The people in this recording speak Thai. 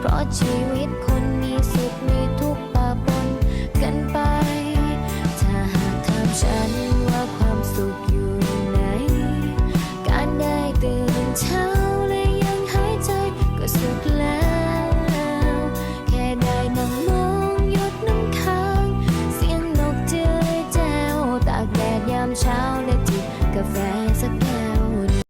เพราะชีวิตคน